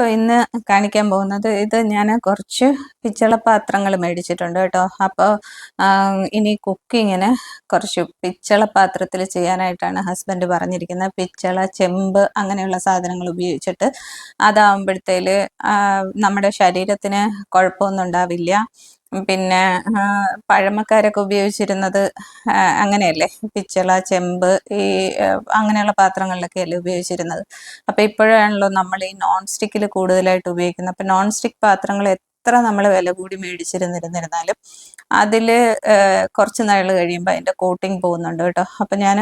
അപ്പോൾ ഇന്ന് കാണിക്കാൻ പോകുന്നത് ഇത് ഞാൻ കുറച്ച് പിച്ചള പാത്രങ്ങൾ മേടിച്ചിട്ടുണ്ട് കേട്ടോ. അപ്പോൾ ഇനി കുക്കിങ്ങിന് കുറച്ച് പിച്ചള പാത്രത്തിൽ ചെയ്യാനായിട്ടാണ് ഹസ്ബൻഡ് പറഞ്ഞിരിക്കുന്നത് പിച്ചള ചെമ്പ് അങ്ങനെയുള്ള സാധനങ്ങൾ ഉപയോഗിച്ചിട്ട് അതാവുമ്പോഴത്തേൽ നമ്മുടെ ശരീരത്തിന് കുഴപ്പമൊന്നും ഉണ്ടാവില്ല. പിന്നെ പഴമക്കാരൊക്കെ ഉപയോഗിച്ചിരുന്നത് അങ്ങനെയല്ലേ? പിച്ചള ചെമ്പ് ഈ അങ്ങനെയുള്ള പാത്രങ്ങളിലൊക്കെ അല്ലേ ഉപയോഗിച്ചിരുന്നത്. അപ്പോൾ ഇപ്പോഴാണല്ലോ നമ്മൾ ഈ നോൺ സ്റ്റിക്കിൽ കൂടുതലായിട്ട് ഉപയോഗിക്കുന്നത്. അപ്പോൾ നോൺ സ്റ്റിക്ക് പാത്രങ്ങൾ എത്ര നമ്മൾ വില കൂടി മേടിച്ചിരുന്നിരുന്നിരുന്നാലും അതിൽ കുറച്ച് നാൾ കഴിയുമ്പോൾ അതിന്റെ കോട്ടിങ് പോകുന്നുണ്ട് കേട്ടോ. അപ്പം ഞാൻ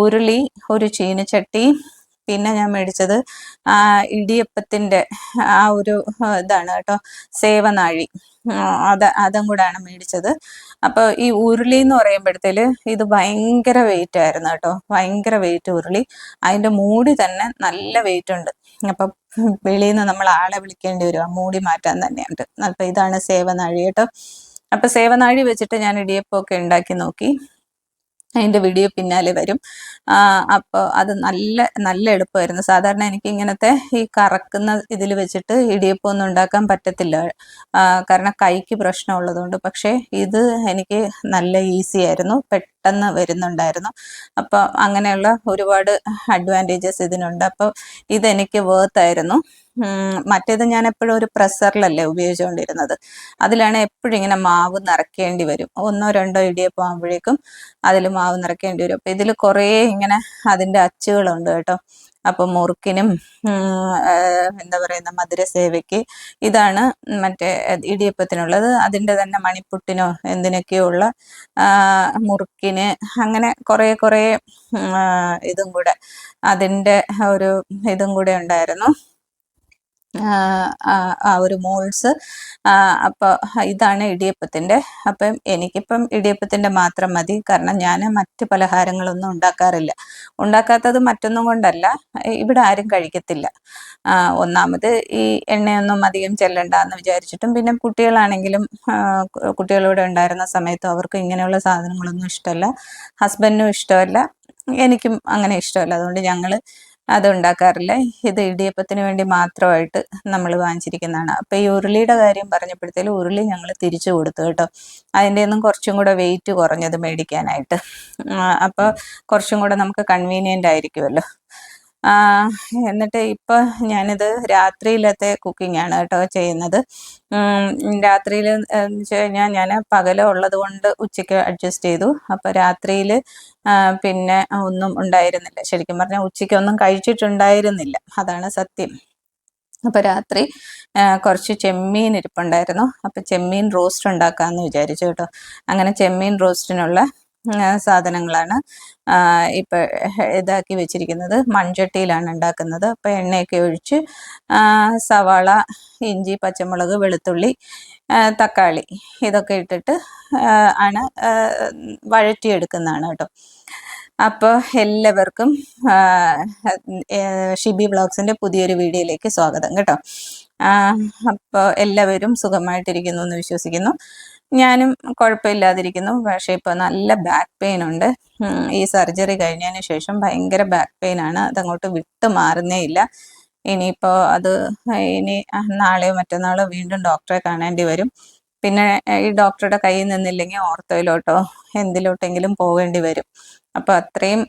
ഉരുളി ഒരു ചീനച്ചട്ടി പിന്നെ ഞാൻ മേടിച്ചത് ഇടിയപ്പത്തിന്റെ ആ ഒരു ഇതാണ് കേട്ടോ സേവനാഴി. അത് അതും കൂടാണ് മേടിച്ചത്. അപ്പോൾ ഈ ഉരുളി എന്ന് പറയുമ്പോഴത്തേൽ ഇത് ഭയങ്കര വെയിറ്റ് ആയിരുന്നു കേട്ടോ ഭയങ്കര വെയിറ്റ് ഉരുളി. അതിന്റെ മൂടി തന്നെ നല്ല വെയിറ്റ് ഉണ്ട്. അപ്പം വെളിയിൽ നിന്ന് നമ്മൾ ആളെ വിളിക്കേണ്ടി വരും ആ മൂടി മാറ്റാൻ തന്നെയുണ്ട് അപ്പം ഇതാണ് സേവനാഴി കേട്ടോ. അപ്പം സേവനാഴി വെച്ചിട്ട് ഞാൻ ഇടിയപ്പമൊക്കെ ഉണ്ടാക്കി നോക്കി. അതിന്റെ വീഡിയോ പിന്നാലെ വരും. അപ്പോൾ അത് നല്ല നല്ല എളുപ്പമായിരുന്നു സാധാരണ എനിക്ക് ഇങ്ങനത്തെ ഈ കറക്കുന്ന ഇതിൽ വെച്ചിട്ട് ഇടിയപ്പം ഒന്നും ഉണ്ടാക്കാൻ പറ്റത്തില്ല. കാരണം കൈക്ക് പ്രശ്നമുള്ളതുകൊണ്ട്. പക്ഷേ ഇത് എനിക്ക് നല്ല ഈസി ആയിരുന്നു. പെട്ടെന്ന് വരുന്നുണ്ടായിരുന്നു. അപ്പോൾ അങ്ങനെയുള്ള ഒരുപാട് അഡ്വാന്റേജസ് ഇതിനുണ്ട്. അപ്പോൾ ഇതെനിക്ക് വേർത്തായിരുന്നു മറ്റേത് ഞാൻ എപ്പോഴും ഒരു പ്രസറിലല്ലേ ഉപയോഗിച്ചുകൊണ്ടിരുന്നത്. അതിലാണ് എപ്പോഴും ഇങ്ങനെ മാവ് നിറയ്ക്കേണ്ടി വരും. ഒന്നോ രണ്ടോ ഇടിയപ്പം ആകുമ്പോഴേക്കും അതിൽ മാവ് നിറയ്ക്കേണ്ടി വരും. അപ്പം ഇതിൽ കുറേ ഇങ്ങനെ അതിന്റെ അച്ചുകളുണ്ട് കേട്ടോ. അപ്പം മുറുക്കിനും എന്താ പറയുന്ന മധുരസേവയ്ക്ക് ഇതാണ് മറ്റേ ഇടിയപ്പത്തിനുള്ളത്. അതിന്റെ തന്നെ മണിപ്പുട്ടിനോ എന്തിനൊക്കെയുള്ള മുറുക്കിന് അങ്ങനെ കുറേ കുറേ ഇതും കൂടെ. അതിന്റെ ഒരു ഇതും കൂടെ ഉണ്ടായിരുന്നു. ആ ഒരു മോൾസ്. അപ്പോൾ ഇതാണ് ഇടിയപ്പത്തിന്റെ അപ്പം എനിക്കിപ്പം ഇടിയപ്പത്തിന്റെ മാത്രം മതി. കാരണം ഞാൻ മറ്റ് പലഹാരങ്ങളൊന്നും ഉണ്ടാക്കാറില്ല. ഉണ്ടാക്കാത്തത് മറ്റൊന്നും കൊണ്ടല്ല. ഇവിടെ ആരും കഴിക്കത്തില്ല. ഒന്നാമത് ഈ എണ്ണയൊന്നും അധികം ചെല്ലണ്ട എന്ന് വിചാരിച്ചിട്ടും പിന്നെ കുട്ടികളാണെങ്കിലും കുട്ടികളിവിടെ ഉണ്ടായിരുന്ന സമയത്തും അവർക്ക് ഇങ്ങനെയുള്ള സാധനങ്ങളൊന്നും ഇഷ്ടമല്ല. ഹസ്ബൻഡിനും ഇഷ്ടമല്ല. എനിക്കും അങ്ങനെ ഇഷ്ടമല്ല. അതുകൊണ്ട് ഞങ്ങൾ അത് ഉണ്ടാക്കാറില്ല ഇത് ഇടിയപ്പത്തിന് വേണ്ടി മാത്രമായിട്ട് നമ്മൾ വാങ്ങിച്ചിരിക്കുന്നതാണ്. അപ്പോൾ ഈ ഉരുളിയുടെ കാര്യം പറഞ്ഞപ്പോഴത്തേലും ഉരുളി ഞങ്ങൾ തിരിച്ചു കൊടുത്തു കേട്ടോ. അതിന്റെ ഒന്നും കുറച്ചും കൂടെ വെയിറ്റ് കുറഞ്ഞത് മേടിക്കാനായിട്ട്. അപ്പോൾ കുറച്ചും കൂടെ നമുക്ക് കൺവീനിയന്റ് ആയിരിക്കുമല്ലോ. എന്നിട്ട് ഇപ്പൊ ഞാനിത് രാത്രിയിലത്തെ കുക്കിംഗ് ആണ് കേട്ടോ ചെയ്യുന്നത്. രാത്രിയിൽ എന്ന് വെച്ച് കഴിഞ്ഞാൽ ഞാൻ പകൽ ഉള്ളത് കൊണ്ട് ഉച്ചയ്ക്ക് അഡ്ജസ്റ്റ് ചെയ്തു. അപ്പൊ രാത്രിയിൽ പിന്നെ ഒന്നും ഉണ്ടായിരുന്നില്ല. ശരിക്കും പറഞ്ഞാൽ ഉച്ചയ്ക്കൊന്നും കഴിച്ചിട്ടുണ്ടായിരുന്നില്ല. അതാണ് സത്യം. അപ്പൊ രാത്രി കുറച്ച് ചെമ്മീൻ ഇരിപ്പുണ്ടായിരുന്നു. അപ്പൊ ചെമ്മീൻ റോസ്റ്റ് ഉണ്ടാക്കാന്ന് വിചാരിച്ചു കേട്ടോ. അങ്ങനെ ചെമ്മീൻ റോസ്റ്റിനുള്ള സാധനങ്ങളാണ്. ഇപ്പൊ ഇതാക്കി വെച്ചിരിക്കുന്നത്. മൺചട്ടിയിലാണ് ഉണ്ടാക്കുന്നത്. അപ്പൊ എണ്ണയൊക്കെ ഒഴിച്ച് സവാള ഇഞ്ചി പച്ചമുളക് വെളുത്തുള്ളി തക്കാളി ഇതൊക്കെ ഇട്ടിട്ട് ആണ് വഴറ്റിയെടുക്കുന്നതാണ് കേട്ടോ. അപ്പോൾ എല്ലാവർക്കും ഷിബി ബ്ലോഗ്സിന്റെ പുതിയൊരു വീഡിയോയിലേക്ക് സ്വാഗതം കേട്ടോ. അപ്പോൾ എല്ലാവരും സുഖമായിട്ടിരിക്കുന്നു എന്ന് വിശ്വസിക്കുന്നു. ഞാനും കുഴപ്പമില്ലാതിരിക്കുന്നു. പക്ഷേ ഇപ്പോൾ നല്ല ബാക്ക് പെയിൻ ഉണ്ട്. ഈ സർജറി കഴിഞ്ഞതിന് ശേഷം ഭയങ്കര ബാക്ക് പെയിൻ ആണ്. അതങ്ങോട്ട് വിട്ടു മാറുന്നേ ഇല്ല. ഇനിയിപ്പോൾ അത് ഇനി നാളെയോ മറ്റന്നാളോ വീണ്ടും ഡോക്ടറെ കാണേണ്ടി വരും. പിന്നെ ഈ ഡോക്ടറുടെ കയ്യിൽ നിന്നില്ലെങ്കിൽ ഓർത്തോയിലോട്ടോ എന്തിലോട്ടെങ്കിലും പോകേണ്ടി വരും. അപ്പോൾ അത്രയും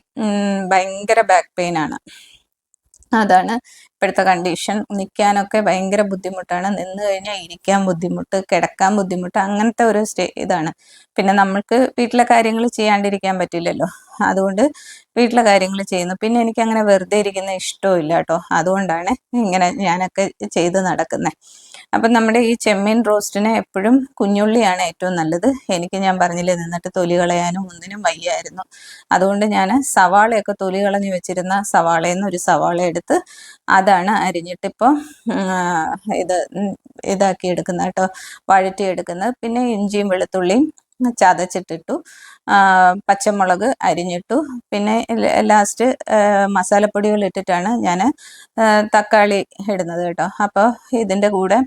ഭയങ്കര ബാക്ക് പെയിൻ ആണ്. അതാണ് ഇപ്പോഴത്തെ കണ്ടീഷൻ നിൽക്കാനൊക്കെ ഭയങ്കര ബുദ്ധിമുട്ടാണ്. നിന്ന് കഴിഞ്ഞാൽ ഇരിക്കാൻ ബുദ്ധിമുട്ട് കിടക്കാൻ ബുദ്ധിമുട്ട് അങ്ങനത്തെ ഒരു സ്റ്റേ ഇതാണ്. പിന്നെ നമ്മൾക്ക് വീട്ടിലെ കാര്യങ്ങൾ ചെയ്യാണ്ടിരിക്കാൻ പറ്റില്ലല്ലോ. അതുകൊണ്ട് വീട്ടിലെ കാര്യങ്ങൾ ചെയ്യുന്നു. പിന്നെ എനിക്ക് അങ്ങനെ വെറുതെ ഇരിക്കുന്ന ഇഷ്ടവും കേട്ടോ. അതുകൊണ്ടാണ് ഇങ്ങനെ ഞാനൊക്കെ ചെയ്ത് നടക്കുന്നത് അപ്പം നമ്മുടെ ഈ ചെമ്മീൻ റോസ്റ്റിന് എപ്പോഴും കുഞ്ഞുള്ളിയാണ് ഏറ്റവും നല്ലത്. എനിക്ക് ഞാൻ പറഞ്ഞില്ലേ നിന്നിട്ട് തൊലി കളയാനും ഒന്നിനും വയ്യായിരുന്നു. അതുകൊണ്ട് ഞാൻ സവാളയൊക്കെ തൊലി കളഞ്ഞു വെച്ചിരുന്ന സവാളയിൽ നിന്ന് ഒരു സവാള എടുത്ത് അതാണ് അരിഞ്ഞിട്ടിപ്പോൾ ഇത് ഇതാക്കി എടുക്കുന്നത് കേട്ടോ വഴറ്റി എടുക്കുന്നത് പിന്നെ ഇഞ്ചിയും വെളുത്തുള്ളിയും ചതച്ചിട്ടിട്ടു. പച്ചമുളക് അരിഞ്ഞിട്ടു. പിന്നെ ലാസ്റ്റ് മസാലപ്പൊടികൾ ഇട്ടിട്ടാണ് ഞാൻ തക്കാളി ഇടുന്നത് കേട്ടോ. അപ്പോൾ ഇതിന്റെ കൂടെ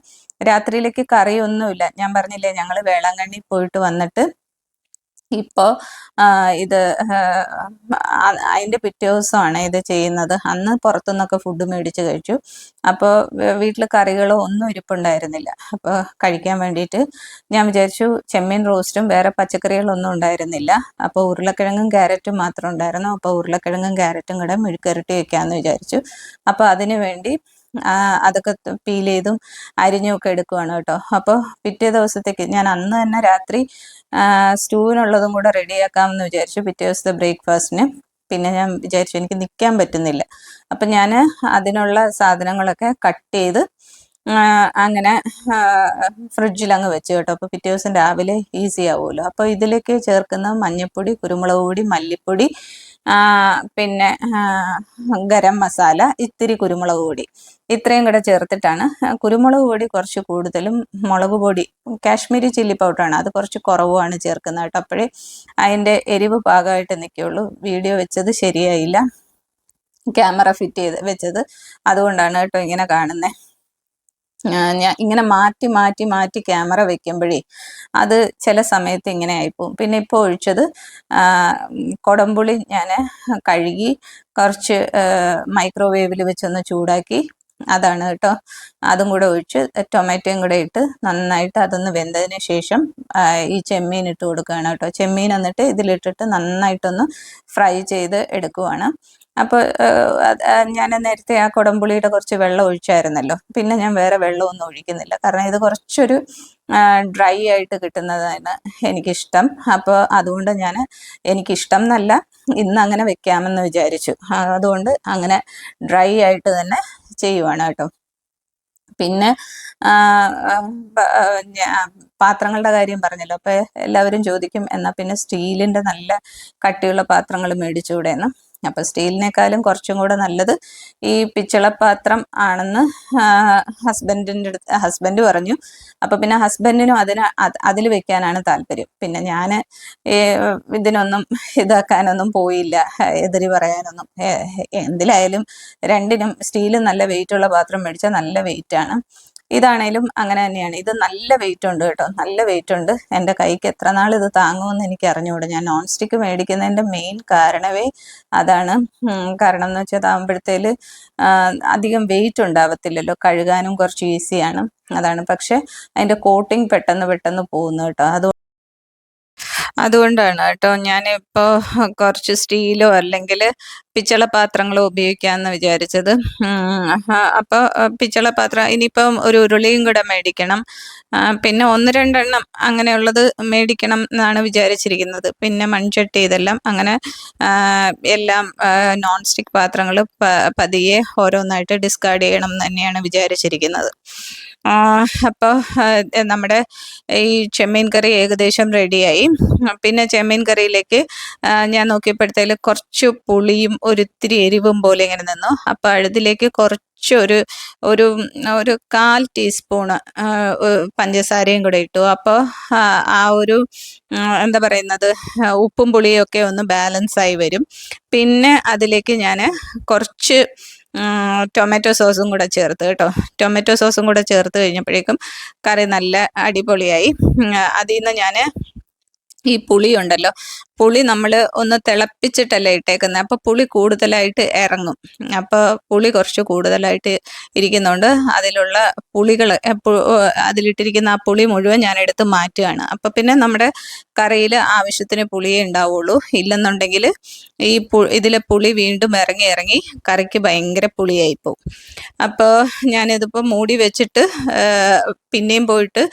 രാത്രിയിലേക്ക് കറിയൊന്നുമില്ല. ഞാൻ പറഞ്ഞില്ലേ ഞങ്ങൾ വേളാങ്കണ്ണി പോയിട്ട് വന്നിട്ട് ഇപ്പോൾ ഇത് അതിന്റെ പിറ്റേ ദിവസമാണ് ഇത് ചെയ്യുന്നത്. അന്ന് പുറത്തുനിന്നൊക്കെ ഫുഡ് മേടിച്ച് കഴിച്ചു. അപ്പോൾ വീട്ടിൽ കറികളോ ഒന്നും ഇരിപ്പുണ്ടായിരുന്നില്ല. അപ്പോൾ കഴിക്കാൻ വേണ്ടിയിട്ട് ഞാൻ വിചാരിച്ചു ചെമ്മീൻ റോസ്റ്റും വേറെ പച്ചക്കറികളൊന്നും ഉണ്ടായിരുന്നില്ല. അപ്പോൾ ഉരുളക്കിഴങ്ങും ക്യാരറ്റും മാത്രം ഉണ്ടായിരുന്നു. അപ്പോൾ ഉരുളക്കിഴങ്ങും ക്യാരറ്റും കൂടെ മെഴുക്കരട്ടി വെക്കാമെന്ന് വിചാരിച്ചു. അപ്പോൾ അതിനു വേണ്ടി അതൊക്കെ പീൽ ചെയ്തും അരിഞ്ഞുമൊക്കെ എടുക്കുവാണ് കേട്ടോ. അപ്പോൾ പിറ്റേ ദിവസത്തേക്ക് ഞാൻ അന്ന് തന്നെ രാത്രി സ്റ്റൂവിനുള്ളതും കൂടെ റെഡിയാക്കാമെന്ന് വിചാരിച്ചു പിറ്റേ ദിവസത്തെ ബ്രേക്ക്ഫാസ്റ്റിന്. പിന്നെ ഞാൻ വിചാരിച്ചു എനിക്ക് നിൽക്കാൻ പറ്റുന്നില്ല. അപ്പം ഞാൻ അതിനുള്ള സാധനങ്ങളൊക്കെ കട്ട് ചെയ്ത് അങ്ങനെ ഫ്രിഡ്ജിൽ അങ്ങ് വെച്ച് കേട്ടോ. അപ്പോൾ പിറ്റേ ദിവസം രാവിലെ ഈസി ആവുമല്ലോ. അപ്പോൾ ഇതിലേക്ക് ചേർക്കുന്ന മഞ്ഞൾപ്പൊടി കുരുമുളക് പൊടി മല്ലിപ്പൊടി പിന്നെ ഗരം മസാല ഇത്തിരി കുരുമുളക് പൊടി. ഇത്രയും കൂടെ ചേർത്തിട്ടാണ് കുരുമുളക് പൊടി കുറച്ച് കൂടുതലും മുളക് പൊടി കാശ്മീരി ചില്ലി പൗഡറാണ്. അത് കുറച്ച് കുറവുമാണ് ചേർക്കുന്നത് കേട്ടോ. അപ്പോഴേ അതിന്റെ എരിവ് പാകമായിട്ട് നിൽക്കുകയുള്ളൂ. വീഡിയോ വെച്ചത് ശരിയായില്ല. ക്യാമറ ഫിറ്റ് ചെയ്ത് വെച്ചത് അതുകൊണ്ടാണ് കേട്ടോ ഇങ്ങനെ കാണുന്നത് ഞാൻ ഇങ്ങനെ മാറ്റി മാറ്റി മാറ്റി ക്യാമറ വെക്കുമ്പോഴേ അത് ചില സമയത്ത് ഇങ്ങനെ ആയിപ്പോവും. പിന്നെ ഇപ്പോൾ ഒഴിച്ചത് കൊടംപുളി ഞാൻ കഴുകി കുറച്ച് മൈക്രോവേവിൽ വെച്ചൊന്ന് ചൂടാക്കി അതാണ് കേട്ടോ. അതും കൂടെ ഒഴിച്ച് ടൊമാറ്റോയും കൂടെ ഇട്ട് നന്നായിട്ട് അതൊന്ന് വെന്തതിന് ശേഷം ഈ ചെമ്മീൻ ഇട്ട് കൊടുക്കുകയാണ് കേട്ടോ. ചെമ്മീൻ എന്നിട്ട് ഇതിലിട്ടിട്ട് നന്നായിട്ടൊന്ന് ഫ്രൈ ചെയ്ത് എടുക്കുവാണ്. അപ്പോൾ ഞാൻ നേരത്തെ ആ കുടംപുളിയുടെ കുറച്ച് വെള്ളം ഒഴിച്ചായിരുന്നല്ലോ. പിന്നെ ഞാൻ വേറെ വെള്ളമൊന്നും ഒഴിക്കുന്നില്ല. കാരണം ഇത് കുറച്ചൊരു ഡ്രൈ ആയിട്ട് കിട്ടുന്നതാണ് എനിക്കിഷ്ടം. അപ്പോൾ അതുകൊണ്ട് ഞാൻ എനിക്കിഷ്ടം എന്നല്ല ഇന്ന് അങ്ങനെ വെക്കാമെന്ന് വിചാരിച്ചു. അതുകൊണ്ട് അങ്ങനെ ഡ്രൈ ആയിട്ട് തന്നെ ചെയ്യുവാണ് കേട്ടോ. പിന്നെ പാത്രങ്ങളുടെ കാര്യം പറഞ്ഞല്ലോ. അപ്പൊ എല്ലാവരും ചോദിക്കും എന്നാ പിന്നെ സ്റ്റീലിന്റെ നല്ല കട്ടിയുള്ള പാത്രങ്ങൾ മേടിച്ചുകൂടെ എന്ന് അപ്പോൾ സ്റ്റീലിനേക്കാളും കുറച്ചും കൂടെ നല്ലത് ഈ പിച്ചളപ്പാത്രം ആണെന്ന് ഹസ്ബൻഡിന്റെ അടുത്ത് ഹസ്ബൻഡ് പറഞ്ഞു. അപ്പോൾ പിന്നെ ഹസ്ബൻഡിനും അതിന് അതിൽ വെക്കാനാണ് താല്പര്യം. പിന്നെ ഞാൻ ഇതിനൊന്നും ഇതാക്കാനൊന്നും പോയില്ല. എതിരി പറയാനൊന്നും. എന്തിലായാലും രണ്ടിനും സ്റ്റീലും നല്ല വെയിറ്റുള്ള പാത്രം മേടിച്ചാൽ നല്ല വെയിറ്റാണ് ഇതാണേലും അങ്ങനെ തന്നെയാണ്. ഇത് നല്ല വെയിറ്റ് ഉണ്ട് കേട്ടോ. നല്ല വെയിറ്റ് ഉണ്ട്. എന്റെ കൈക്ക് എത്ര നാൾ ഇത് താങ്ങുമെന്ന് എനിക്ക് അറിഞ്ഞുകൂടെ ഞാൻ നോൺ സ്റ്റിക്ക് മേടിക്കുന്നതിന്റെ മെയിൻ കാരണമേ അതാണ്. കാരണം എന്ന് വെച്ചാൽ അതാകുമ്പോഴത്തേൽ അധികം വെയിറ്റ് ഉണ്ടാവത്തില്ലല്ലോ. കഴുകാനും കുറച്ച് ഈസിയാണ് അതാണ്. പക്ഷെ അതിന്റെ കോട്ടിങ് പെട്ടെന്ന് പെട്ടെന്ന് പോകുന്നു കേട്ടോ. അത് അതുകൊണ്ടാണ് കേട്ടോ ഞാനിപ്പോൾ കുറച്ച് സ്റ്റീലോ അല്ലെങ്കിൽ പിച്ചള പാത്രങ്ങളോ ഉപയോഗിക്കാമെന്ന് വിചാരിച്ചത്. അപ്പോൾ പിച്ചള പാത്രം ഇനിയിപ്പം ഒരു ഉരുളിയും കൂടെ മേടിക്കണം. പിന്നെ ഒന്ന് രണ്ടെണ്ണം അങ്ങനെയുള്ളത് മേടിക്കണം എന്നാണ് വിചാരിച്ചിരിക്കുന്നത്. പിന്നെ മൺചട്ടി ഇതെല്ലാം അങ്ങനെ എല്ലാം നോൺ സ്റ്റിക്ക് പാത്രങ്ങൾ പതിയെ ഓരോന്നായിട്ട് ഡിസ്കാർഡ് ചെയ്യണം എന്ന് തന്നെയാണ് വിചാരിച്ചിരിക്കുന്നത്. അപ്പോൾ നമ്മുടെ ഈ ചെമ്മീൻ കറി ഏകദേശം റെഡിയായി. പിന്നെ ചെമ്മീൻ കറിയിലേക്ക് ഞാൻ നോക്കിയപ്പോഴത്തേൽ കുറച്ച് പുളിയും ഒരിത്തിരി എരിവും പോലെ ഇങ്ങനെ നിന്നു. അപ്പോൾ അതിലേക്ക് കുറച്ച് ഒരു ഒരു ഒരു കാൽ ടീസ്പൂണ് പഞ്ചസാരയും കൂടെ ഇട്ടു. അപ്പോൾ ആ ഒരു എന്താ പറയുന്നത് ഉപ്പും പുളിയും ഒക്കെ ഒന്ന് ബാലൻസ് ആയി വരും. പിന്നെ അതിലേക്ക് ഞാൻ കുറച്ച് ടൊമാറ്റോ സോസും കൂടെ ചേർത്ത് കേട്ടോ. ടൊമാറ്റോ സോസും കൂടെ ചേർത്ത് കഴിഞ്ഞപ്പോഴേക്കും കറി നല്ല അടിപൊളിയായി. അതിൽ നിന്ന് ഞാൻ ഈ പുളി ഉണ്ടല്ലോ പുളി നമ്മൾ ഒന്ന് തിളപ്പിച്ചിട്ടല്ലേ ഇട്ടേക്കുന്നത് അപ്പോൾ പുളി കൂടുതലായിട്ട് ഇറങ്ങും. അപ്പോൾ പുളി കുറച്ച് കൂടുതലായിട്ട് ഇരിക്കുന്നുണ്ട്. അതിലുള്ള പുളികൾ അതിലിട്ടിരിക്കുന്ന ആ പുളി മുഴുവൻ ഞാൻ എടുത്ത് മാറ്റുകയാണ്. അപ്പോൾ പിന്നെ നമ്മുടെ കറിയിൽ ആവശ്യത്തിന് പുളിയേ ഉണ്ടാവുള്ളൂ. ഇല്ലെന്നുണ്ടെങ്കിൽ ഈ പു ഇതിലെ പുളി വീണ്ടും ഇറങ്ങി ഇറങ്ങി കറിക്ക് ഭയങ്കര പുളിയായിപ്പോവും. അപ്പോൾ ഞാനിതിപ്പോൾ മൂടി വെച്ചിട്ട് പിന്നെയും പോയിട്ട്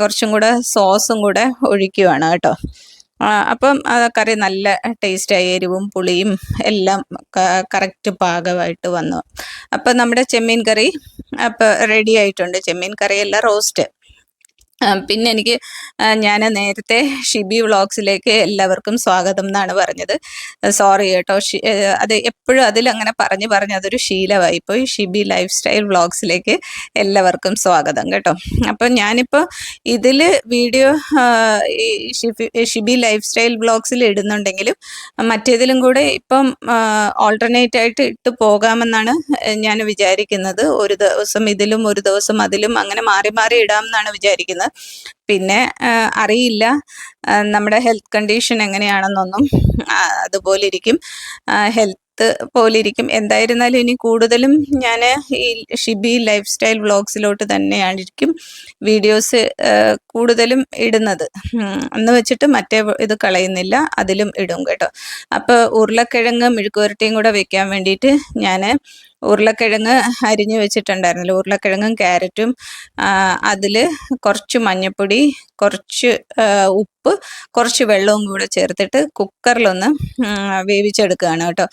കുറച്ചും കൂടെ സോസും കൂടെ ഒഴിക്കുവാണ് കേട്ടോ. അപ്പം കറി നല്ല ടേസ്റ്റായി എരിവും പുളിയും എല്ലാം കറക്റ്റ് പാകമായിട്ട് വന്നു. അപ്പം നമ്മുടെ ചെമ്മീൻ കറി അപ്പം റെഡി ആയിട്ടുണ്ട്. ചെമ്മീൻ കറിയല്ല റോസ്റ്റ് പിന്നെ എനിക്ക് ഞാൻ നേരത്തെ ഷിബി വ്ളോഗ്സിലേക്ക് എല്ലാവർക്കും സ്വാഗതം എന്നാണ് പറഞ്ഞത്. സോറി കേട്ടോ. അത് എപ്പോഴും അതിലങ്ങനെ പറഞ്ഞു പറഞ്ഞ് അതൊരു ശീലമായിപ്പോയി. ഷിബി ലൈഫ് സ്റ്റൈൽ വ്ളോഗ്സിലേക്ക് എല്ലാവർക്കും സ്വാഗതം കേട്ടോ. അപ്പം ഞാനിപ്പോൾ ഇതിൽ വീഡിയോ ഷിബി ലൈഫ് സ്റ്റൈൽ വ്ളോഗ്സിൽ ഇടുന്നുണ്ടെങ്കിലും മറ്റേതിലും കൂടെ ഇപ്പം ഓൾട്ടർനേറ്റ് ആയിട്ട് ഇട്ട് പോകാമെന്നാണ് ഞാൻ വിചാരിക്കുന്നത്. ഒരു ദിവസം ഇതിലും ഒരു ദിവസം അതിലും അങ്ങനെ മാറി മാറി ഇടാമെന്നാണ് വിചാരിക്കുന്നത്. പിന്നെ അറിയില്ല. നമ്മുടെ ഹെൽത്ത് കണ്ടീഷൻ എങ്ങനെയാണെന്നൊന്നും അതുപോലെ ഇരിക്കും ഹെൽത്ത് പോലെ ഇരിക്കും എന്തായിരുന്നാലും ഇനി കൂടുതലും ഞാൻ ഈ ഷിബി ലൈഫ് സ്റ്റൈൽ വ്ളോഗ്സിലോട്ട് തന്നെയായിരിക്കും വീഡിയോസ് കൂടുതലും ഇടുന്നത്. എന്ന് വെച്ചിട്ട് മറ്റേ ഇത് കളയുന്നില്ല അതിലും ഇടും കേട്ടോ. അപ്പോൾ ഉരുളക്കിഴങ്ങ് മെഴുക്കുവരട്ടിയും കൂടെ വെക്കാൻ വേണ്ടിയിട്ട് ഞാൻ ഉരുളക്കിഴങ്ങ് അരിഞ്ഞു വെച്ചിട്ടുണ്ടായിരുന്നല്ലോ. ഉരുളക്കിഴങ്ങും ക്യാരറ്റും അതിൽ കുറച്ച് മഞ്ഞൾപ്പൊടി കുറച്ച് ഉപ്പ് കുറച്ച് വെള്ളവും കൂടെ ചേർത്തിട്ട് കുക്കറിലൊന്ന് വേവിച്ചെടുക്കുകയാണ് കേട്ടോ.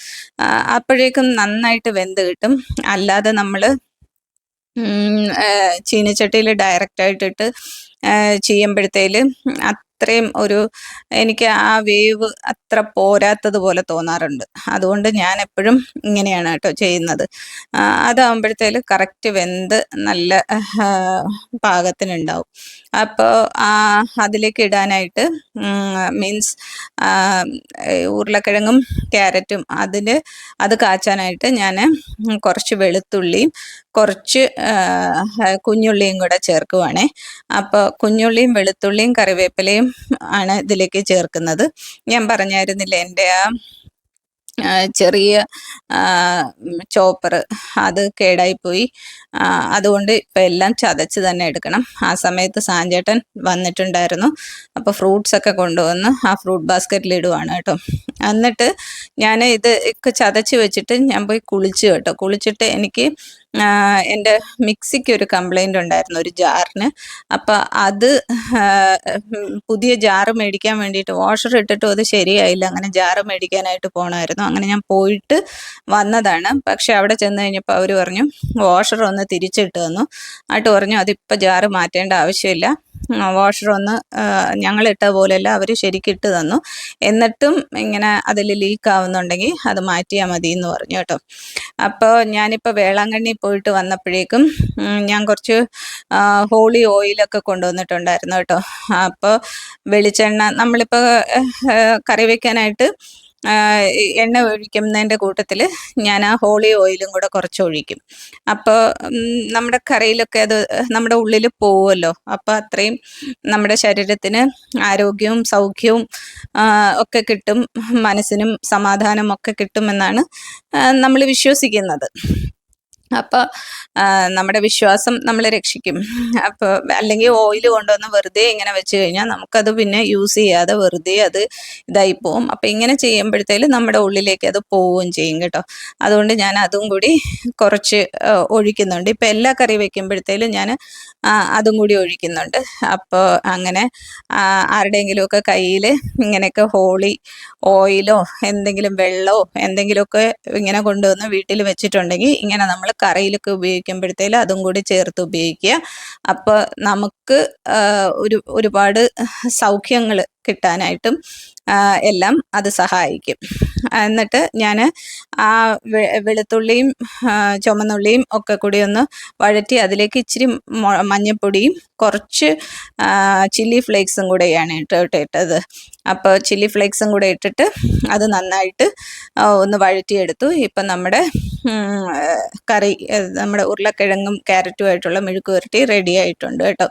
അപ്പോഴേക്കും നന്നായിട്ട് വെന്ത് കിട്ടും. അല്ലാതെ നമ്മൾ ചീനച്ചട്ടിയിൽ ഡയറക്റ്റായിട്ടിട്ട് ചെയ്യുമ്പോഴത്തേൽ അത്രയും ഒരു എനിക്ക് ആ വേവ് അത്ര പോരാത്തത് പോലെ തോന്നാറുണ്ട്. അതുകൊണ്ട് ഞാൻ എപ്പോഴും ഇങ്ങനെയാണ് കേട്ടോ ചെയ്യുന്നത്. അതാകുമ്പോഴത്തേൽ കറക്റ്റ് വെന്ത് നല്ല പാകത്തിനുണ്ടാവും. അപ്പോൾ അതിലേക്ക് ഇടാനായിട്ട് മീൻസ് ഉരുളക്കിഴങ്ങും ക്യാരറ്റും അതിന് അത് കാച്ചാനായിട്ട് ഞാൻ കുറച്ച് വെളുത്തുള്ളിയും കുറച്ച് കുഞ്ഞുള്ളിയും കൂടെ ചേർക്കുവാണേ. അപ്പോൾ കുഞ്ഞുള്ളിയും വെളുത്തുള്ളിയും കറിവേപ്പിലയും ആണ് ഇതിലേക്ക് ചേർക്കുന്നത്. ഞാൻ പറഞ്ഞായിരുന്നില്ല എന്റെ ആ ചെറിയ ചോപ്പർ അത് കേടായിപ്പോയി. അതുകൊണ്ട് ഇപ്പം എല്ലാം ചതച്ച് തന്നെ എടുക്കണം. ആ സമയത്ത് സാഞ്ചേട്ടൻ വന്നിട്ടുണ്ടായിരുന്നു. അപ്പോൾ ഫ്രൂട്ട്സ് ഒക്കെ കൊണ്ടുവന്ന് ആ ഫ്രൂട്ട് ബാസ്ക്കറ്റിൽ ഇടുവാണ് കേട്ടോ. എന്നിട്ട് ഞാൻ ഇത് ഒക്കെ ചതച്ച് വെച്ചിട്ട് ഞാൻ പോയി കുളിച്ചു കേട്ടോ. കുളിച്ചിട്ട് എനിക്ക് എന്റെ മിക്സിക്ക് ഒരു കംപ്ലൈന്റ് ഉണ്ടായിരുന്നു ഒരു ജാറിന്. അപ്പം അത് പുതിയ ജാറ് മേടിക്കാൻ വേണ്ടിയിട്ട് വാഷർ ഇട്ടിട്ടും അത് ശരിയായില്ല. അങ്ങനെ ജാറ് മേടിക്കാനായിട്ട് പോകണമായിരുന്നു അങ്ങനെ ഞാൻ പോയിട്ട് വന്നതാണ്. പക്ഷെ അവിടെ ചെന്ന് കഴിഞ്ഞപ്പോൾ അവർ പറഞ്ഞു വാഷർ ഒന്ന് തിരിച്ചിട്ട് തന്നു. ആയിട്ട് പറഞ്ഞു അതിപ്പോൾ ജാറ് മാറ്റേണ്ട ആവശ്യമില്ല. വാഷർ ഒന്ന് ഞങ്ങൾ ഇട്ട പോലെയല്ല അവർ ശരിക്കിട്ട് തന്നു. എന്നിട്ടും ഇങ്ങനെ അതിൽ ലീക്ക് ആവുന്നുണ്ടെങ്കിൽ അത് മാറ്റിയാൽ മതി എന്ന് പറഞ്ഞു കേട്ടോ. അപ്പോൾ ഞാനിപ്പോൾ വേളാങ്കണ്ണി പോയിട്ട് വന്നപ്പോഴേക്കും ഞാൻ കുറച്ച് ഹോളി ഓയിലൊക്കെ കൊണ്ടുവന്നിട്ടുണ്ടായിരുന്നു കേട്ടോ. അപ്പോൾ വെളിച്ചെണ്ണ നമ്മളിപ്പോൾ കറി ഈ എണ്ണ ഒഴിക്കുന്നതിന്റെ കൂട്ടത്തിൽ ഞാൻ ആ ഹോളി ഓയിലും കൂടെ കുറച്ച് ഒഴിക്കും. അപ്പോൾ നമ്മുടെ കറിയിലൊക്കെ അത് നമ്മുടെ ഉള്ളിൽ പോവുമല്ലോ? അപ്പോൾ അത്രയും നമ്മുടെ ശരീരത്തിന് ആരോഗ്യവും സൗഖ്യവും ഒക്കെ കിട്ടും മനസ്സിനും സമാധാനം ഒക്കെ കിട്ടുമെന്നാണ് നമ്മൾ വിശ്വസിക്കുന്നത്. അപ്പോൾ നമ്മുടെ വിശ്വാസം നമ്മൾ രക്ഷിക്കും. അപ്പോൾ അല്ലെങ്കിൽ ഓയിൽ കൊണ്ടുവന്ന് വെറുതെ ഇങ്ങനെ വെച്ച് കഴിഞ്ഞാൽ നമുക്കത് പിന്നെ യൂസ് ചെയ്യാതെ വെറുതെ അത് ഇതായി പോവും. അപ്പോൾ ഇങ്ങനെ ചെയ്യുമ്പോഴത്തേലും നമ്മുടെ ഉള്ളിലേക്ക് അത് പോവുകയും ചെയ്യും കേട്ടോ. അതുകൊണ്ട് ഞാൻ അതും കൂടി കുറച്ച് ഒഴിക്കുന്നുണ്ട്. ഇപ്പം എല്ലാ കറി വെക്കുമ്പോഴത്തേലും ഞാൻ അതും കൂടി ഒഴിക്കുന്നുണ്ട്. അപ്പോൾ അങ്ങനെ ആരുടെയെങ്കിലുമൊക്കെ കയ്യിൽ ഇങ്ങനെയൊക്കെ ഹോളി ഓയിലോ എന്തെങ്കിലും വെള്ളമോ എന്തെങ്കിലുമൊക്കെ ഇങ്ങനെ കൊണ്ടുവന്ന് വീട്ടിൽ വെച്ചിട്ടുണ്ടെങ്കിൽ ഇങ്ങനെ നമ്മൾ കറിയിലൊക്കെ ഉപയോഗിക്കുമ്പോഴത്തേലും അതും കൂടി ചേർത്ത് ഉപയോഗിക്കുക. അപ്പോൾ നമുക്ക് ഒരു ഒരുപാട് സൗഖ്യങ്ങൾ കിട്ടാനായിട്ടും എല്ലാം അത് സഹായിക്കും. എന്നിട്ട് ഞാൻ ആ വെളുത്തുള്ളിയും ചുമന്നുള്ളിയും ഒക്കെ കൂടി ഒന്ന് വഴറ്റി അതിലേക്ക് ഇച്ചിരി മഞ്ഞൾപ്പൊടിയും കുറച്ച് ചില്ലി ഫ്ലേക്സും കൂടെയാണ് ഇട്ട് ഇട്ട് ഇട്ടത്. അപ്പോൾ ചില്ലി ഫ്ലേക്സും കൂടെ ഇട്ടിട്ട് അത് നന്നായിട്ട് ഒന്ന് വഴറ്റിയെടുത്തു. ഇപ്പം നമ്മുടെ കറി നമ്മുടെ ഉരുളക്കിഴങ്ങും ക്യാരറ്റുമായിട്ടുള്ള മെഴുക്ക് പുരട്ടി റെഡി ആയിട്ടുണ്ട് കേട്ടോ.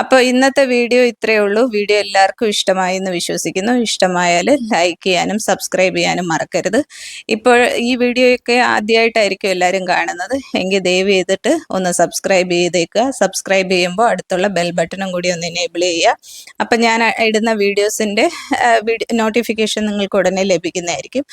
അപ്പോൾ ഇന്നത്തെ വീഡിയോ ഇത്രയേ ഉള്ളൂ. വീഡിയോ എല്ലാവർക്കും ഇഷ്ടമായി എന്ന് വിശ്വസിക്കുന്നു. ഇഷ്ടമായാൽ ലൈക്ക് ചെയ്യാനും സബ്സ്ക്രൈബ് ചെയ്യാനും മറക്കരുത്. ഇപ്പോൾ ഈ വീഡിയോയൊക്കെ ആദ്യമായിട്ടായിരിക്കും എല്ലാവരും കാണുന്നത്. എങ്കിൽ ദയവ് ചെയ്തിട്ട് ഒന്ന് സബ്സ്ക്രൈബ് ചെയ്തേക്കുക. സബ്സ്ക്രൈബ് ചെയ്യുമ്പോൾ അടുത്തുള്ള ബെൽ ബട്ടണും കൂടി ഒന്ന് എനേബിൾ ചെയ്യുക. അപ്പം ഞാൻ ഇടുന്ന വീഡിയോസിന്റെ നോട്ടിഫിക്കേഷൻ നിങ്ങൾക്ക് ഉടനെ ലഭിക്കുന്നതായിരിക്കും.